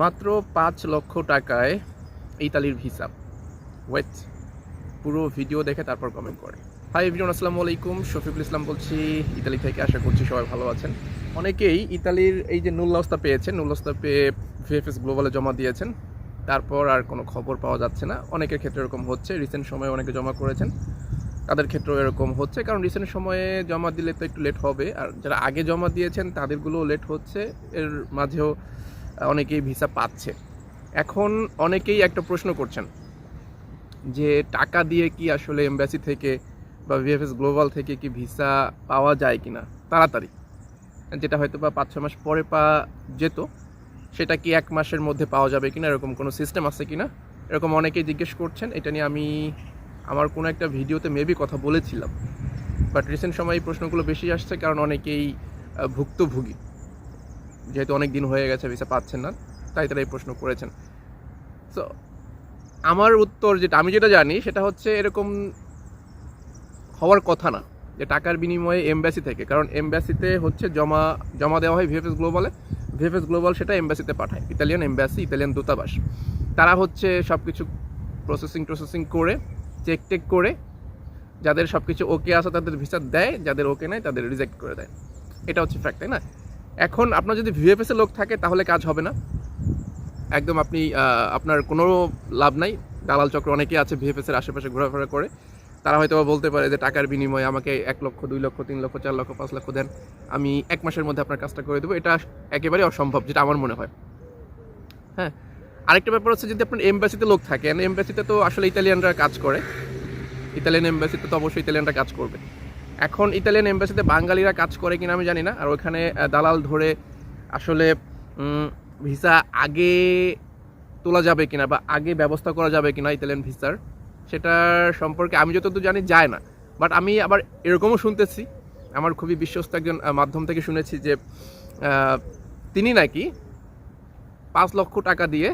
মাত্র পাঁচ লক্ষ টাকায় ইতালির ভিসা। ওয়েট পুরো ভিডিও দেখে তারপর কমেন্ট করে। হাই এভরিওয়ান আসসালামু আলাইকুম। শফিকুল ইসলাম বলছি, ইতালি থেকে আশা করছি সবাই ভালো আছেন। অনেকেই ইতালির এই যে নুল্লাস্তা পেয়েছেন নুল্লাস্তা পেয়ে ভিএফএস গ্লোবালে জমা দিয়েছেন। তারপর আর কোনো খবর পাওয়া যাচ্ছে না। অনেকের ক্ষেত্রে এরকম হচ্ছে রিসেন্ট সময়ে অনেকে জমা করেছেন। তাদের ক্ষেত্রেও এরকম হচ্ছে, কারণ রিসেন্ট সময়ে জমা দিলে তো একটু লেট হবে। আর যারা আগে জমা দিয়েছেন তাদেরগুলো লেট হচ্ছে। এর মাঝেও অনেকেই ভিসা পাচ্ছে। এখন অনেকেই একটা প্রশ্ন করছেন যে টাকা দিয়ে কি আসলে এমবাসি থেকে বা ভিএফএস গ্লোবাল থেকে কি ভিসা পাওয়া যায় কি না তাড়াতাড়ি। যেটা হয়তো বা পাঁচ ছ মাস পরে পাওয়া যেত, সেটা কি এক মাসের মধ্যে পাওয়া যাবে কিনা, এরকম কোনো সিস্টেম আছে কিনা? এরকম অনেকেই জিজ্ঞেস করছেন, এটা নিয়ে আমি আমার কোনো একটা ভিডিওতে মেবি কথা বলেছিলাম। বাট রিসেন্ট সময় এই প্রশ্নগুলো বেশি আসছে, কারণ অনেকেই ভুক্তভোগী। যেহেতু অনেক দিন হয়ে গেছে ভিসা পাচ্ছেন না, তাই তারা এই প্রশ্ন করেছেন। সো আমার উত্তর যেটা, আমি যেটা জানি সেটা হচ্ছে এরকম হওয়ার কথা না, যে টাকার বিনিময়ে এমবাসি থেকে, কারণ এমব্যাসিতে হচ্ছে জমা জমা দেওয়া হয় ভিএফএস গ্লোবালে ভিএফএস গ্লোবাল সেটা এমবাসিতে পাঠায় ইতালিয়ান এমবাসি ইতালিয়ান দূতাবাস। তারা হচ্ছে সব কিছু প্রসেসিং প্রসেসিং করে চেক টেক করে, যাদের সব কিছু ওকে আছে তাদের ভিসা দেয়, যাদের ওকে নেয় তাদের রিজেক্ট করে দেয়। এটা হচ্ছে ফ্যাক্ট তাই না? এখন আপনার যদি ভিএফএস লোক থাকে, তাহলে কাজ হবে না। একদম আপনি আপনার কোনো লাভ নাই। দালাল চক্র অনেকেই আছে ভিএফএস এর আশেপাশে ঘোরাফেরা করে। তারা হয়তো বলতে পারে যে, টাকার বিনিময়ে আমাকে এক লক্ষ, দুই লক্ষ, তিন লক্ষ, চার লক্ষ, পাঁচ লক্ষ দেন। আমি এক মাসের মধ্যে আপনার কাজটা করে দেবো। এটা একেবারে অসম্ভব, যেটা আমার মনে হয়। হ্যাঁ। আরেকটা ব্যাপার হচ্ছে, যদি আপনার এমবাসিতে লোক থাকেন এমবাসিতে তো আসলে ইতালিয়ানরা কাজ করে। ইতালিয়ান এমবাসিতে তো অবশ্যই ইতালিয়ানরা কাজ করবে। এখন ইতালিয়ান এমবাসিতে বাঙালিরা কাজ করে কিনা আমি জানি না। আর ওখানে দালাল ধরে আসলে ভিসা আগে তোলা যাবে কিনা বা আগে ব্যবস্থা করা যাবে কিনা ইতালিয়ান ভিসার সেটার সম্পর্কে আমি যতদূর জানি যায় না। বাট আমি আবার এরকমও শুনতেছি, আমার খুবই বিশ্বস্ত একজন মাধ্যম থেকে শুনেছি যে তিনি নাকি পাঁচ লক্ষ টাকা দিয়ে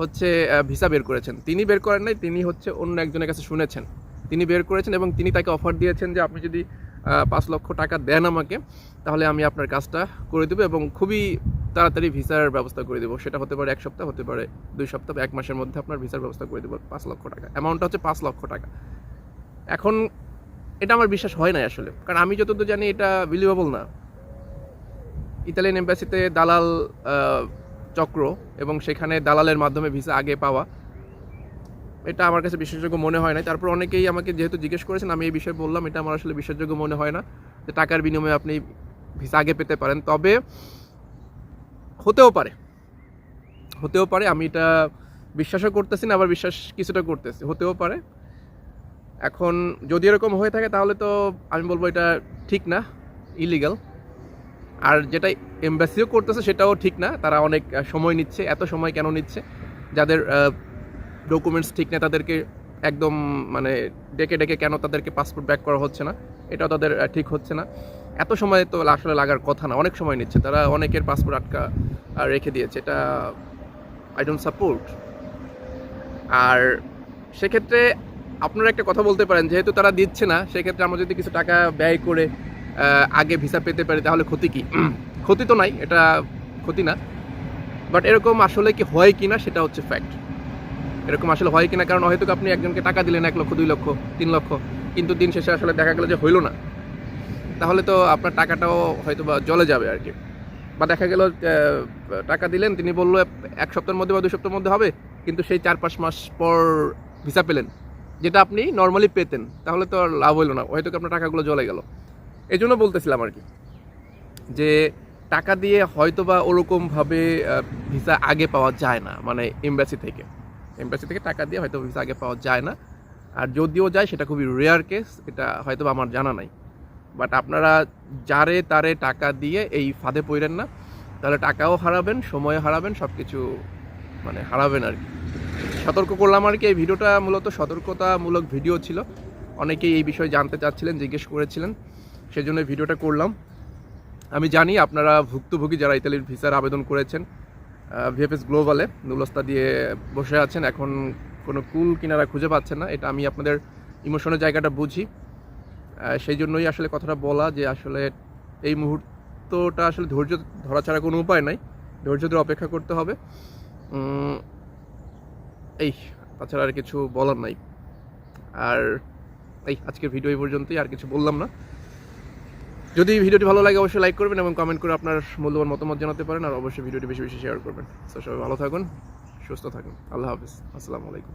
হচ্ছে ভিসা বের করেছেন। তিনি বের করেন নাই, তিনি হচ্ছে অন্য একজনের কাছে শুনেছেন। তিনি বের করেছেন এবং তিনি তাকে অফার দিয়েছেন যে আপনি যদি পাঁচ লক্ষ টাকা দেন আমাকে, তাহলে আমি আপনার কাজটা করে দেবো এবং খুবই তাড়াতাড়ি ভিসার ব্যবস্থা করে দেবো। সেটা হতে পারে এক সপ্তাহ, হতে পারে দুই সপ্তাহ এক মাসের মধ্যে আপনার ভিসার ব্যবস্থা করে দেবো পাঁচ লক্ষ টাকা। অ্যামাউন্টটা হচ্ছে পাঁচ লক্ষ টাকা। এখন এটা আমার বিশ্বাস হয় না আসলে। কারণ আমি যতদূর জানি এটা বিলিভেবল না। ইতালিয়ান এম্বাসিতে দালাল চক্র এবং সেখানে দালালের মাধ্যমে ভিসা আগে পাওয়া। এটা আমার কাছে বিশ্বাসযোগ্য মনে হয় না তারপর অনেকেই আমাকে যেহেতু জিজ্ঞেস করেছেন, আমি এই বিষয়ে বললাম, এটা আমার আসলে বিশ্বাসযোগ্য মনে হয় না যে টাকার বিনিময়ে আপনি ভিসা আগে পেতে পারেন। তবে হতেও পারে। হতেও পারে, আমি এটা বিশ্বাসও করতেছি না, আবার বিশ্বাস কিছুটা করতেছি। হতেও পারে। এখন যদি এরকম হয়ে থাকে, তাহলে তো আমি বলব এটা ঠিক না ইলিগাল আর যেটা এমবাসিও করতেছে, সেটাও ঠিক না। তারা অনেক সময় নিচ্ছে। এত সময় কেন নিচ্ছে? যাদের ডকুমেন্টস ঠিক নেই, তাদেরকে একদম মানে ডেকে ডেকে কেন তাদেরকে পাসপোর্ট ব্যাক করা হচ্ছে না, এটাও তাদের ঠিক হচ্ছে না। এত সময় তো আসলে লাগার কথা না, অনেক সময় নিচ্ছে, তারা অনেকের পাসপোর্ট আটকা রেখে দিয়েছে, এটা আই ডোন্ট সাপোর্ট আর সেক্ষেত্রে আপনারা একটা কথা বলতে পারেন, যেহেতু তারা দিচ্ছে না, সেক্ষেত্রে আমরা যদি কিছু টাকা ব্যয় করে আগে ভিসা পেতে পারি, তাহলে ক্ষতি কি? ক্ষতি তো নাই, এটা ক্ষতি না। বাট এরকম আসলে কি হয় কি না সেটা হচ্ছে ফ্যাক্ট এরকম আসলে হয় কিনা, কারণ হয়তো আপনি একজনকে টাকা দিলেন এক লক্ষ, দুই লক্ষ, তিন লক্ষ, কিন্তু দিন শেষে আসলে দেখা গেল যে হইল না। তাহলে তো আপনার টাকাটাও হয়তো বা জলে যাবে আর কি। বা দেখা গেল টাকা দিলেন, তিনি বলল, এক সপ্তাহের মধ্যে বা দুই সপ্তাহের মধ্যে হবে। কিন্তু সেই চার পাঁচ মাস পর ভিসা পেলেন, যেটা আপনি নর্মালি পেতেন। তাহলে তো আর লাভ হইল না, হয়তো আপনার টাকাগুলো জলে গেল। এই জন্য বলতেছিলাম আর কি, যে টাকা দিয়ে হয়তো বা ওরকমভাবে ভিসা আগে পাওয়া যায় না মানে এমবাসি থেকে। এমবাসি থেকে টাকা দিয়ে হয়তো ভিসা আগে পাওয়া যায় না। আর যদিও যায়, সেটা খুবই রেয়ার কেস এটা হয়তো আমার জানা নাই। বাট আপনারা যারে তারে টাকা দিয়ে এই ফাঁদে পড়েন না, তাহলে টাকাও হারাবেন, সময়ও হারাবেন সব কিছু মানে হারাবেন আর কি। সতর্ক করলাম আর কি, এই ভিডিওটা মূলত সতর্কতামূলক ভিডিও ছিল। অনেকেই এই বিষয়ে জানতে চাচ্ছিলেন, জিজ্ঞেস করেছিলেন, সেজন্য ভিডিওটা করলাম। আমি জানি আপনারা ভুক্তভোগী যারা ইতালির ভিসার আবেদন করেছেন ভিএফএস গ্লোবালে নুলস্তা দিয়ে বসে আছেন। এখন কোনো কুল কিনারা খুঁজে পাচ্ছেন না। এটা আমি আপনাদের ইমোশনের জায়গাটা বুঝি। সেই জন্যই আসলে কথাটা বলা যে আসলে এই মুহূর্তটা আসলে ধৈর্য ধরা ছাড়া কোনো উপায় নাই। ধৈর্য ধরে অপেক্ষা করতে হবে। এই, তাছাড়া আর কিছু বলার নাই। আর, এই, আজকের ভিডিও এই পর্যন্তই। আর কিছু বললাম না। যদি ভিডিওটি ভালো লাগে, অবশ্যই লাইক করবেন এবং কমেন্ট করে আপনার মূল্যবান মতামত জানাতে পারেন আর অবশ্যই ভিডিওটি বেশি বেশি শেয়ার করবেন। সবাই ভালো থাকুন, সুস্থ থাকুন। আল্লাহ হাফিজ। আসসালামু আলাইকুম।